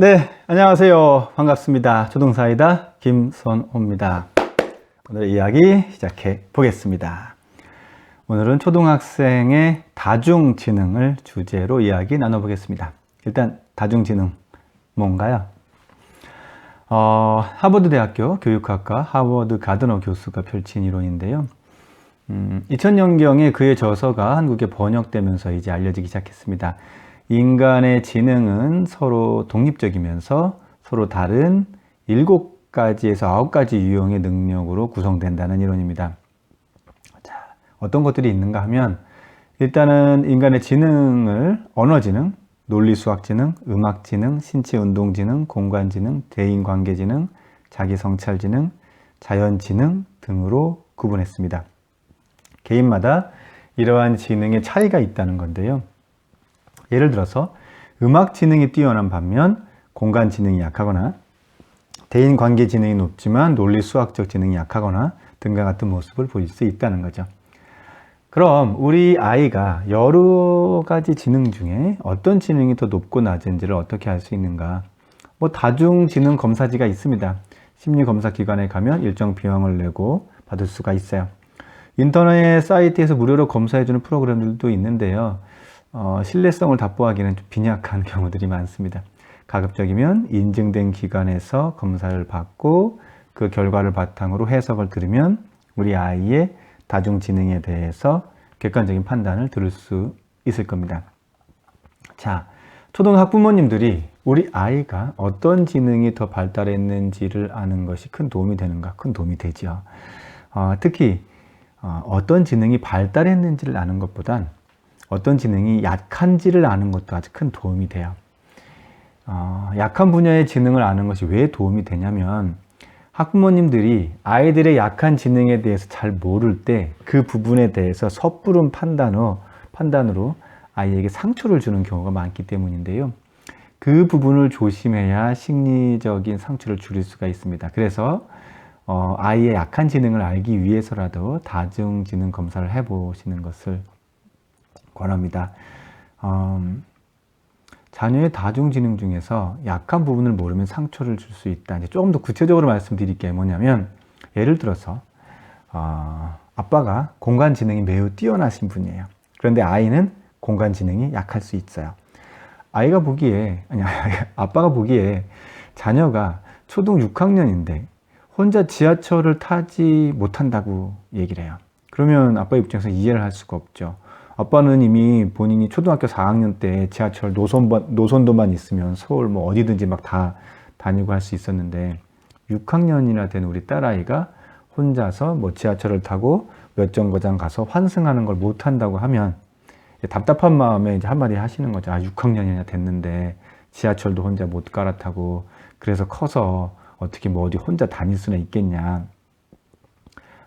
네, 안녕하세요. 반갑습니다. 초등사이다 김선호입니다. 오늘의 이야기 시작해 보겠습니다. 오늘은 초등학생의 다중지능을 주제로 이야기 나눠보겠습니다. 일단 다중지능 뭔가요? 어, 하버드 대학교 교육학과 하버드 가드너 교수가 펼친 이론인데요. 음, 2000년경에 그의 저서가 한국에 번역되면서 이제 알려지기 시작했습니다. 인간의 지능은 서로 독립적이면서 서로 다른 일곱 가지에서 아홉 가지 유형의 능력으로 구성된다는 이론입니다. 자, 어떤 것들이 있는가 하면 일단은 인간의 지능을 언어 지능, 논리 수학 지능, 음악 지능, 신체 운동 지능, 공간 지능, 대인 관계 지능, 자기 성찰 지능, 자연 지능 등으로 구분했습니다. 개인마다 이러한 지능의 차이가 있다는 건데요. 예를 들어서 음악 지능이 뛰어난 반면 공간 지능이 약하거나 대인 관계 지능이 높지만 논리 수학적 지능이 약하거나 등과 같은 모습을 보일 수 있다는 거죠. 그럼 우리 아이가 여러 가지 지능 중에 어떤 지능이 더 높고 낮은지를 어떻게 알 수 있는가? 뭐 다중 지능 검사지가 있습니다. 심리 검사 기관에 가면 일정 비용을 내고 받을 수가 있어요. 인터넷 사이트에서 무료로 검사해 주는 프로그램들도 있는데요. 어, 신뢰성을 답보하기는 좀 빈약한 경우들이 많습니다. 가급적이면 인증된 기관에서 검사를 받고 그 결과를 바탕으로 해석을 들으면 우리 아이의 다중지능에 대해서 객관적인 판단을 들을 수 있을 겁니다. 자, 초등학 부모님들이 우리 아이가 어떤 지능이 더 발달했는지를 아는 것이 큰 도움이 되는가? 큰 도움이 되죠. 어, 특히 어, 떤 지능이 발달했는지를 아는 것보단 어떤 지능이 약한지를 아는 것도 아주 큰 도움이 돼요. 어, 약한 분야의 지능을 아는 것이 왜 도움이 되냐면 학부모님들이 아이들의 약한 지능에 대해서 잘 모를 때 그 부분에 대해서 섣부른 판단으로, 판단으로 아이에게 상처를 주는 경우가 많기 때문인데요. 그 부분을 조심해야 심리적인 상처를 줄일 수가 있습니다. 그래서 어, 아이의 약한 지능을 알기 위해서라도 다중지능 검사를 해보시는 것을 권합니다. 음, 자녀의 다중지능 중에서 약한 부분을 모르면 상처를 줄 수 있다. 이제 조금 더 구체적으로 말씀드릴 게 뭐냐면 예를 들어서 어, 아빠가 공간 지능이 매우 뛰어나신 분이에요. 그런데 아이는 공간 지능이 약할 수 있어요. 아이가 보기에 아니 아빠가 보기에 자녀가 초등 6학년인데 혼자 지하철을 타지 못한다고 얘기를 해요. 그러면 아빠 입장에서 이해를 할 수가 없죠. 아빠는 이미 본인이 초등학교 4학년 때 지하철 노선반, 노선도만 있으면 서울 뭐 어디든지 막 다 다니고 할 수 있었는데 6학년이나 된 우리 딸아이가 혼자서 뭐 지하철을 타고 몇 정거장 가서 환승하는 걸 못한다고 하면 답답한 마음에 이제 한마디 하시는 거죠. 아, 6학년이나 됐는데 지하철도 혼자 못 갈아타고 그래서 커서 어떻게 뭐 어디 혼자 다닐 수나 있겠냐.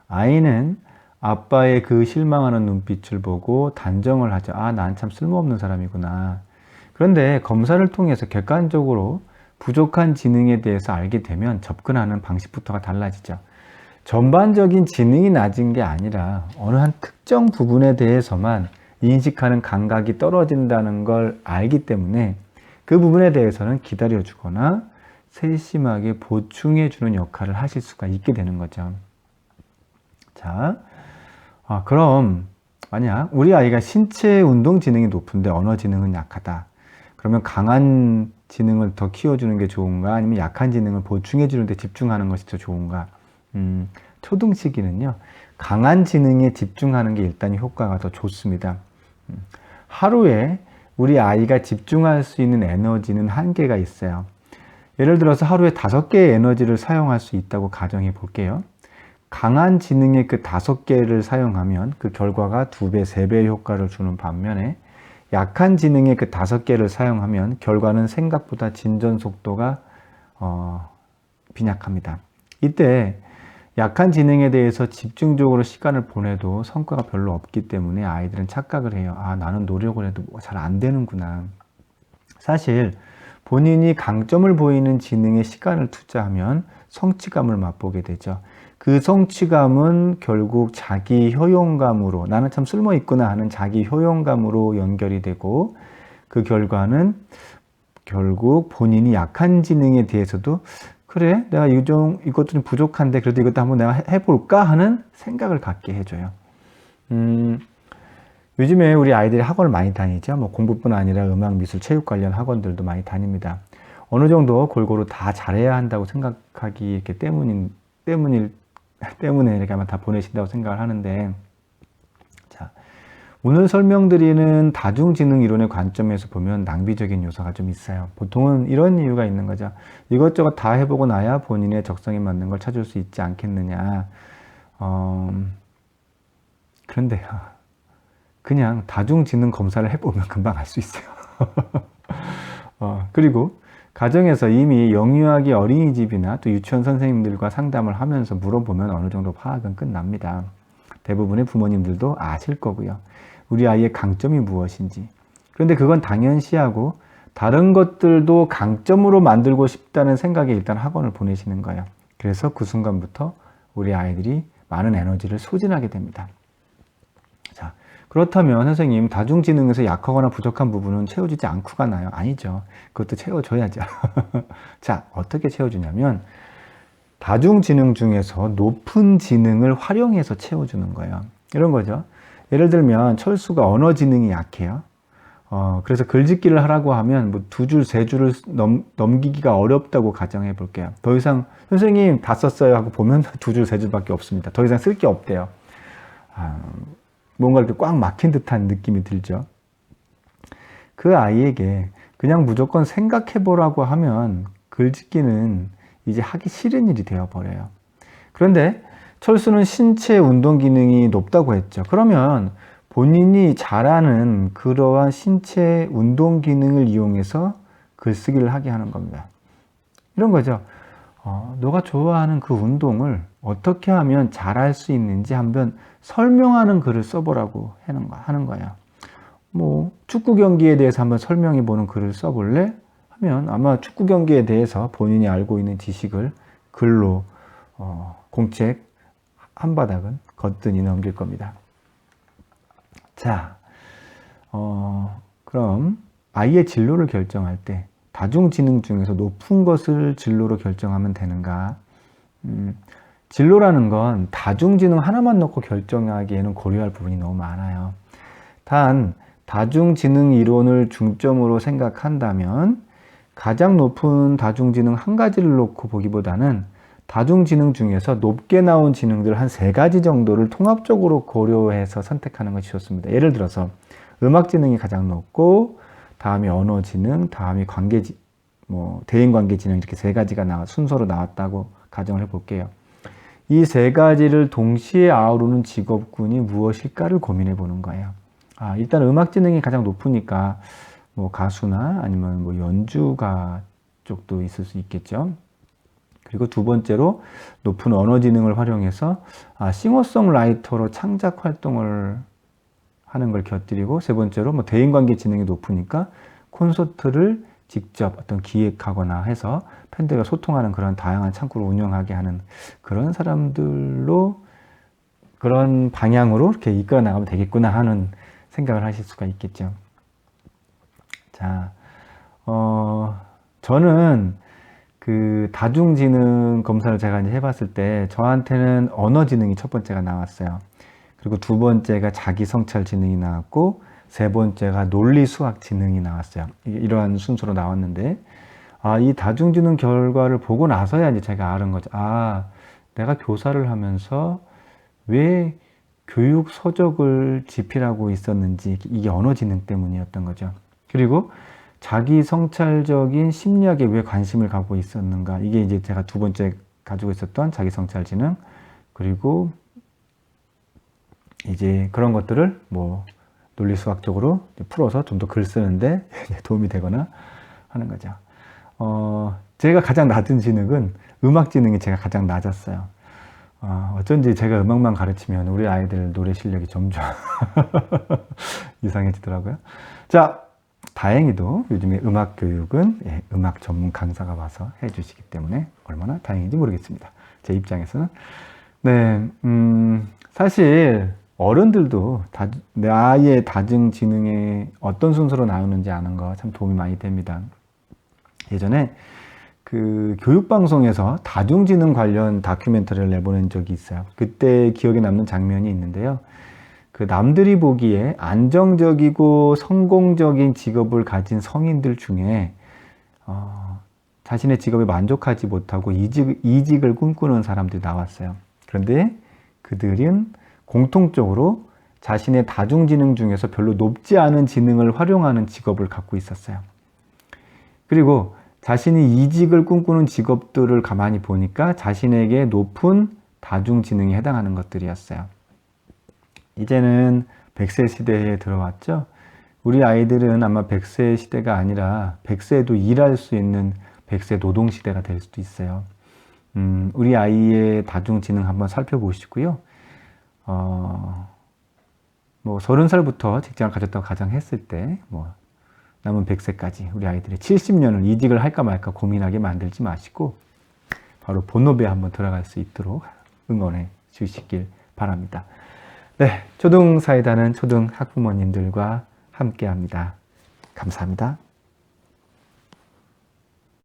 아이는 아빠의 그 실망하는 눈빛을 보고 단정을 하죠. 아, 난 참 쓸모없는 사람이구나. 그런데 검사를 통해서 객관적으로 부족한 지능에 대해서 알게 되면 접근하는 방식부터가 달라지죠. 전반적인 지능이 낮은 게 아니라 어느 한 특정 부분에 대해서만 인식하는 감각이 떨어진다는 걸 알기 때문에 그 부분에 대해서는 기다려주거나 세심하게 보충해주는 역할을 하실 수가 있게 되는 거죠. 자, 아, 그럼 만약 우리 아이가 신체 운동 지능이 높은데 언어 지능은 약하다. 그러면 강한 지능을 더 키워주는 게 좋은가? 아니면 약한 지능을 보충해 주는데 집중하는 것이 더 좋은가? 음, 초등 시기는요, 강한 지능에 집중하는 게 일단 효과가 더 좋습니다. 음, 하루에 우리 아이가 집중할 수 있는 에너지는 한계가 있어요. 예를 들어서 하루에 다섯 개의 에너지를 사용할 수 있다고 가정해 볼게요. 강한 지능의 그 다섯 개를 사용하면 그 결과가 두 배, 세 배의 효과를 주는 반면에 약한 지능의 그 다섯 개를 사용하면 결과는 생각보다 진전 속도가 어, 빈약합니다. 이때 약한 지능에 대해서 집중적으로 시간을 보내도 성과가 별로 없기 때문에 아이들은 착각을 해요. 아, 나는 노력을 해도 잘 안 되는구나. 사실 본인이 강점을 보이는 지능에 시간을 투자하면 성취감을 맛보게 되죠. 그 성취감은 결국 자기 효용감으로 나는 참 쓸모 있구나 하는 자기 효용감으로 연결이 되고 그 결과는 결국 본인이 약한 지능에 대해서도 그래 내가 이좀 이것도 좀 부족한데 그래도 이것도 한번 내가 해- 해볼까 하는 생각을 갖게 해줘요. 음, 요즘에 우리 아이들이 학원을 많이 다니죠. 뭐 공부뿐 아니라 음악, 미술, 체육 관련 학원들도 많이 다닙니다. 어느 정도 골고루 다 잘해야 한다고 생각하기 이렇게 때문인 때문일 때문에 이렇게 아마 다 보내신다고 생각을 하는데 자 오늘 설명드리는 다중지능 이론의 관점에서 보면 낭비적인 요소가 좀 있어요. 보통은 이런 이유가 있는 거죠. 이것저것 다 해보고 나야 본인의 적성에 맞는 걸 찾을 수 있지 않겠느냐. 어, 그런데요. 그냥 다중지능 검사를 해보면 금방 알 수 있어요. 어, 그리고 가정에서 이미 영유아기 어린이집이나 또 유치원 선생님들과 상담을 하면서 물어보면 어느 정도 파악은 끝납니다. 대부분의 부모님들도 아실 거고요. 우리 아이의 강점이 무엇인지. 그런데 그건 당연시하고 다른 것들도 강점으로 만들고 싶다는 생각에 일단 학원을 보내시는 거예요. 그래서 그 순간부터 우리 아이들이 많은 에너지를 소진하게 됩니다. 자, 그렇다면 선생님 다중지능에서 약하거나 부족한 부분은 채워지지 않고 가나요? 아니죠. 그것도 채워줘야죠. 자, 어떻게 채워주냐면 다중지능 중에서 높은 지능을 활용해서 채워주는 거예요. 이런 거죠. 예를 들면 철수가 언어 지능이 약해요. 어, 그래서 글짓기를 하라고 하면 뭐 두 줄, 세 줄을 넘, 넘기기가 어렵다고 가정해 볼게요. 더 이상 선생님 다 썼어요 하고 보면 두 줄, 세 줄밖에 없습니다. 더 이상 쓸 게 없대요. 아, 뭔가 이렇게 꽉 막힌 듯한 느낌이 들죠. 그 아이에게 그냥 무조건 생각해 보라고 하면 글짓기는 이제 하기 싫은 일이 되어 버려요. 그런데 철수는 신체 운동 기능이 높다고 했죠. 그러면 본인이 잘하는 그러한 신체 운동 기능을 이용해서 글쓰기를 하게 하는 겁니다. 이런 거죠. 어, 너가 좋아하는 그 운동을 어떻게 하면 잘할 수 있는지 한번 설명하는 글을 써보라고 하는, 거, 하는 거예요. 뭐 축구 경기에 대해서 한번 설명해 보는 글을 써볼래? 하면 아마 축구 경기에 대해서 본인이 알고 있는 지식을 글로 어, 공책 한 바닥은 거뜬히 넘길 겁니다. 자, 어, 그럼 아이의 진로를 결정할 때 다중지능 중에서 높은 것을 진로로 결정하면 되는가? 음, 진로라는 건 다중지능 하나만 놓고 결정하기에는 고려할 부분이 너무 많아요. 단, 다중지능 이론을 중점으로 생각한다면 가장 높은 다중지능 한 가지를 놓고 보기보다는 다중지능 중에서 높게 나온 지능들 한 세 가지 정도를 통합적으로 고려해서 선택하는 것이 좋습니다. 예를 들어서 음악지능이 가장 높고 다음이 언어 지능, 다음이 관계지, 뭐 대인 관계 지능 이렇게 세 가지가 나와 순서로 나왔다고 가정을 해 볼게요. 이 세 가지를 동시에 아우르는 직업군이 무엇일까를 고민해 보는 거예요. 아, 일단 음악 지능이 가장 높으니까 뭐 가수나 아니면 뭐 연주가 쪽도 있을 수 있겠죠. 그리고 두 번째로 높은 언어 지능을 활용해서 아, 싱어송라이터로 창작 활동을 하는 걸 곁들이고 세 번째로 뭐 대인관계 지능이 높으니까 콘서트를 직접 어떤 기획하거나 해서 팬들과 소통하는 그런 다양한 창구를 운영하게 하는 그런 사람들로 그런 방향으로 이렇게 이끌어 나가면 되겠구나 하는 생각을 하실 수가 있겠죠. 자, 어, 저는 그 다중지능 검사를 제가 이제 해봤을 때 저한테는 언어지능이 첫 번째가 나왔어요. 그리고 두 번째가 자기 성찰 지능이 나왔고 세 번째가 논리 수학 지능이 나왔어요. 이러한 순서로 나왔는데 아, 이 다중지능 결과를 보고 나서야 이제 제가 아는 거죠. 아, 내가 교사를 하면서 왜 교육 서적을 집필하고 있었는지 이게 언어 지능 때문이었던 거죠. 그리고 자기 성찰적인 심리학에 왜 관심을 갖고 있었는가 이게 이제 제가 두 번째 가지고 있었던 자기 성찰 지능 그리고 이제 그런 것들을 뭐 논리 수학적으로 풀어서 좀 더 글 쓰는데 도움이 되거나 하는 거죠. 어, 제가 가장 낮은 지능은 음악 지능이 제가 가장 낮았어요. 어, 어쩐지 제가 음악만 가르치면 우리 아이들 노래 실력이 점점 이상해지더라고요. 자, 다행히도 요즘에 음악 교육은 예, 음악 전문 강사가 와서 해주시기 때문에 얼마나 다행인지 모르겠습니다. 제 입장에서는 네, 음, 사실 어른들도 다, 내 아이의 다중 지능에 어떤 순서로 나오는지 아는 거 참 도움이 많이 됩니다. 예전에 그 교육방송에서 다중지능 관련 다큐멘터리를 내보낸 적이 있어요. 그때 기억에 남는 장면이 있는데요. 그 남들이 보기에 안정적이고 성공적인 직업을 가진 성인들 중에 어, 자신의 직업에 만족하지 못하고 이직, 이직을 꿈꾸는 사람들이 나왔어요. 그런데 그들은 공통적으로 자신의 다중지능 중에서 별로 높지 않은 지능을 활용하는 직업을 갖고 있었어요. 그리고 자신이 이직을 꿈꾸는 직업들을 가만히 보니까 자신에게 높은 다중지능에 해당하는 것들이었어요. 이제는 100세 시대에 들어왔죠. 우리 아이들은 아마 100세 시대가 아니라 100세도 일할 수 있는 100세 노동 시대가 될 수도 있어요. 음, 우리 아이의 다중지능 한번 살펴보시고요. 어, 뭐 30살부터 직장을 가졌다고 가정했을 때, 뭐 남은 100세까지 우리 아이들이 70년을 이직을 할까 말까 고민하게 만들지 마시고 바로 본업에 한번 들어갈 수 있도록 응원해 주시길 바랍니다. 네, 초등사이다는 초등 학부모님들과 함께 합니다. 감사합니다.